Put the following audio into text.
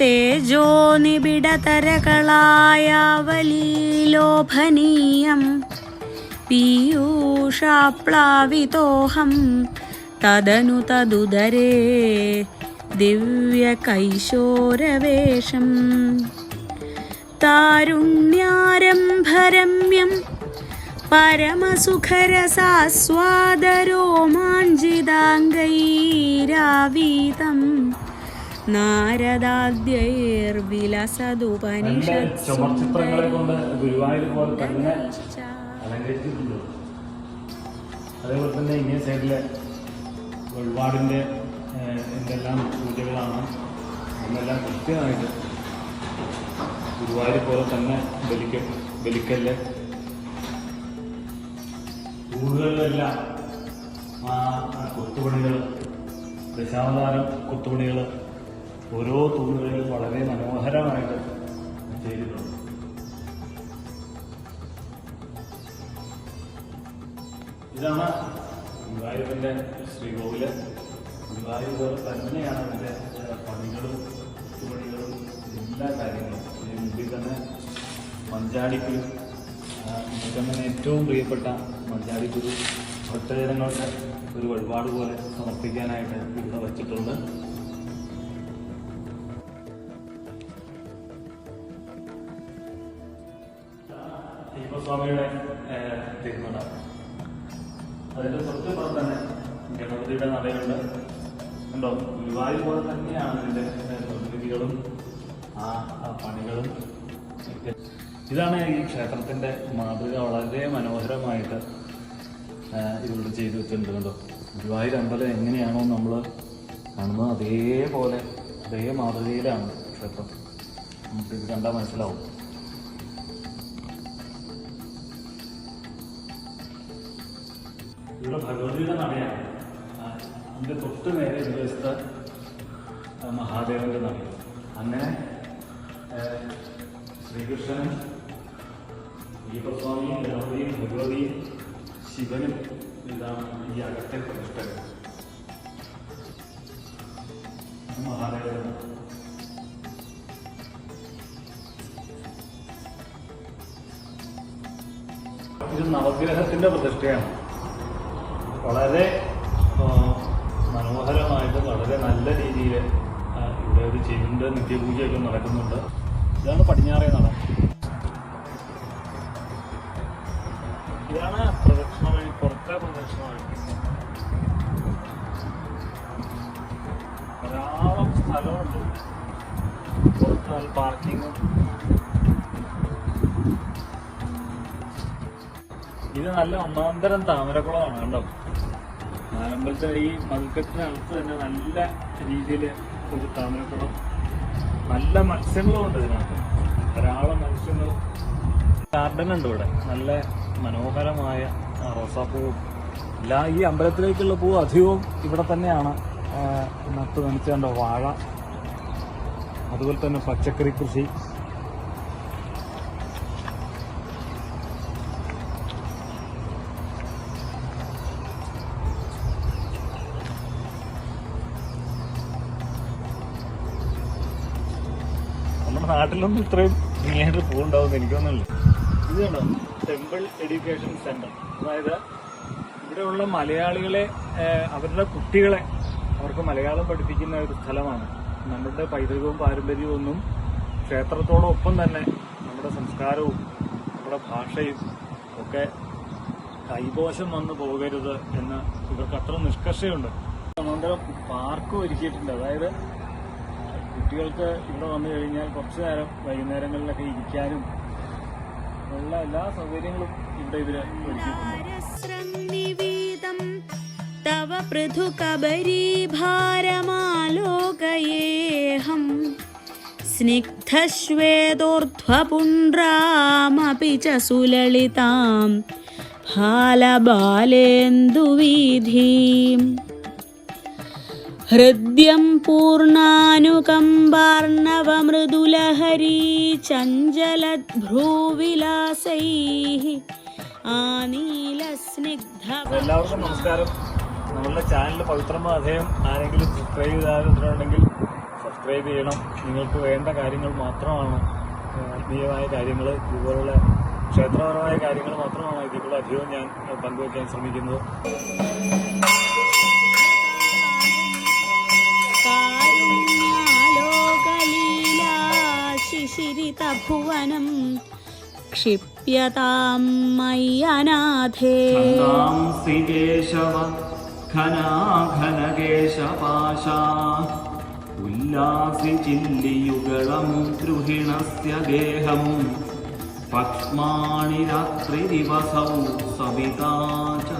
തേജോ നിബിഡതരകളായാവലീലോഭനീയം പീയൂഷാപ്ലാവിതോഹം തദനു തദുദരേ. ദിവ്യകൈശോരവേഷം. താരുണ്യാരംഭരമ്യം പരമസുഖരസാസ്വാദരോമാഞ്ചിതാംഗൈരാവീതം. ചുമർചിത്രങ്ങളെ കൊണ്ട് ഗുരുവായൂർ പോലെ തന്നെ അലങ്കരിച്ചിട്ടുണ്ട്. അതേപോലെ തന്നെ ഇങ്ങേ സൈഡിലെ വെൾവാടിന്റെ എന്തെല്ലാം പൂജകളാണ് എന്നെല്ലാം കൃത്യമായിട്ട് ഗുരുവായൂർ പോലെ തന്നെ ബലിക്ക ബലിക്കല്ല്. ആ കൊത്തുപണികൾ ദശാവതാരം കൊത്തുപണികൾ ഓരോ തൂണുകളിലും വളരെ മനോഹരമായിട്ട് ചെയ്തിട്ടുണ്ട്. ഇതാണ് ഗുരുവായൂരിന്റെ ശ്രീകോവിൽ ഗുരുവായൂർ തന്നെയാണ് അതിന്റെ പണികളും പണികളും എല്ലാ കാര്യങ്ങളും. മുമ്പിൽ തന്നെ മഞ്ചാടിക്കുരു തന്നെ ഏറ്റവും പ്രിയപ്പെട്ട മഞ്ചാടിക്കുരു ഭക്തജനങ്ങളുടെ ഒരു വഴിപാട് പോലെ സമർപ്പിക്കാനായിട്ട് ഇവിടെ വച്ചിട്ടുണ്ട്. ദീപസ്വാമിയുടെ ഏഹ്, തിരുനട അതിന്റെ തൊട്ടുപുറം തന്നെ ഗണപതിയുടെ നടയുണ്ട്. ഉണ്ടോ ഗുരുവായൂർ പോലെ തന്നെയാണ് ഇതിന്റെ നിർമ്മിതികളും ആ പണികളും. ഇതാണ് ഈ ക്ഷേത്രത്തിന്റെ മാതൃക. വളരെ മനോഹരമായിട്ട് ഇതിവിടെ ചെയ്തു വെച്ചിട്ടുണ്ട് കണ്ടോ? ഗുരുവായൂർ അമ്പലം എങ്ങനെയാണോ നമ്മൾ കാണുന്നത് അതേപോലെ അതേ മാതൃകയിലാണ് ക്ഷേത്രം. നമുക്ക് ഇത് കണ്ടാൽ മനസ്സിലാവും. ഇവിടെ ഭഗവതിയുടെ നടയാണ്. അതിന്റെ തൊട്ട് നേരെ എതിർവശത്ത് മഹാദേവന്റെ നടയാണ് അങ്ങനെ ശ്രീകൃഷ്ണനും ദീപസ്വാമിയും ഗണപതിയും ഭഗവതിയും ശിവനും ഇതാണ് ഈ അകത്തെ പ്രതിഷ്ഠകൾ. മഹാദേവൻ ഇത് നവഗ്രഹത്തിന്റെ പ്രതിഷ്ഠയാണ്. വളരെ മനോഹരമായിട്ട് വളരെ നല്ല രീതിയിൽ ഇവിടെ ഒരു ചെയ്യുന്നുണ്ട് നിത്യപൂജയൊക്കെ നടക്കുന്നുണ്ട്. ഇതാണ് പടിഞ്ഞാറേ നട. ഇതാണ് പ്രദക്ഷിണ വഴി പുറത്തെ പ്രദക്ഷിണ വഴി ധാരാളം സ്ഥലമുണ്ട്. പുറത്ത് പാർക്കിങ്ങും. ഇത് നല്ല ഒന്നാന്തരം താമരക്കുളമാണ് കണ്ടോ? നാലമ്പലത്തെ ഈ മൽക്കത്തിനകത്ത് തന്നെ നല്ല രീതിയിൽ ഒരു താമരക്കുളം നല്ല മത്സ്യങ്ങളും ഉണ്ട് ഇതിനകത്ത്. ധാരാളം മത്സ്യങ്ങൾ. ഗാർഡൻ ഉണ്ട് ഇവിടെ. നല്ല മനോഹരമായ റോസാപ്പൂവും. എല്ലാ ഈ അമ്പലത്തിലേക്കുള്ള പൂവ് അധികവും ഇവിടെ തന്നെയാണ് നട്ട് നനച്ചുകൊണ്ട് വാഴ. അതുപോലെ തന്നെ പച്ചക്കറി കൃഷി. നാട്ടിലൊന്നും ഇത്രയും ഇങ്ങനെയായിട്ട് പോകുന്നുണ്ടാവും എനിക്കൊന്നുമില്ല ഇത് കണ്ടോ? ടെമ്പിൾ എഡ്യൂക്കേഷൻ സെന്റർ അതായത് ഇവിടെയുള്ള മലയാളികളെ അവരുടെ കുട്ടികളെ അവർക്ക് മലയാളം പഠിപ്പിക്കുന്ന ഒരു സ്ഥലമാണ്. നമ്മുടെ പൈതൃകവും പാരമ്പര്യവും ഒന്നും ക്ഷേത്രത്തോടൊപ്പം തന്നെ നമ്മുടെ സംസ്കാരവും നമ്മുടെ ഭാഷയും ഒക്കെ കൈപോശം വന്നു പോകരുത് എന്ന് ഇവർക്ക് അത്ര നിഷ്കർഷയുണ്ട്. അനന്തരം പാർക്ക് ഒരുക്കിയിട്ടുണ്ട്. അതായത് കുട്ടികൾക്ക് ഇവിടെ വന്നു കഴിഞ്ഞാൽ കുറച്ചു നേരം വൈകുന്നേരങ്ങളിലൊക്കെ ഇരിക്കാനും ഉള്ള എല്ലാ സൗകര്യങ്ങളും ഇവിടെ ഇവർ തവ പൃഥുകബരീഭാരമാലോകയേഹം സ്നിഗ്ധശ്വേതോർധ്വപുണ്ട്രാമപി ച സുലളിതാം ഹാലബാലേന്ദുവീധീം ഹൃദ്യം പൂർണാനുകമ്പാർണവമൃദുലഹരീ ചഞ്ചലഭ്രൂവിലാസൈः ആനീലസ്നിഗ്ധ എല്ലാവർക്കും നമസ്കാരം. നമ്മളുടെ ചാനൽ പവിത്രമ അദ്ദേഹം ആരെങ്കിലും സബ്സ്ക്രൈബ് ചെയ്തിട്ടുണ്ടെങ്കിൽ സബ്സ്ക്രൈബ് ചെയ്യണം. നിങ്ങൾക്ക് വേണ്ട കാര്യങ്ങൾ മാത്രമാണ് ആത്മീയമായ കാര്യങ്ങൾ ഇതുപോലുള്ള ക്ഷേത്രപരമായ കാര്യങ്ങൾ മാത്രമാണ് ഇതിൽ അധികവും ഞാൻ പങ്കുവയ്ക്കാൻ ശ്രമിക്കുന്നത്. ഭുവനം ക്ഷിപ്യതാം മയ്യനാഥേ. ശ്രീകേശവ ഘനാഘനകേശപാശാ ഉല്ലാസിചില്ലിയുഗളമുദ്രുഹിണസ്യ ഗേഹം പക്ഷ്മാണി രാത്രിദിവസൗ സവിതാ ച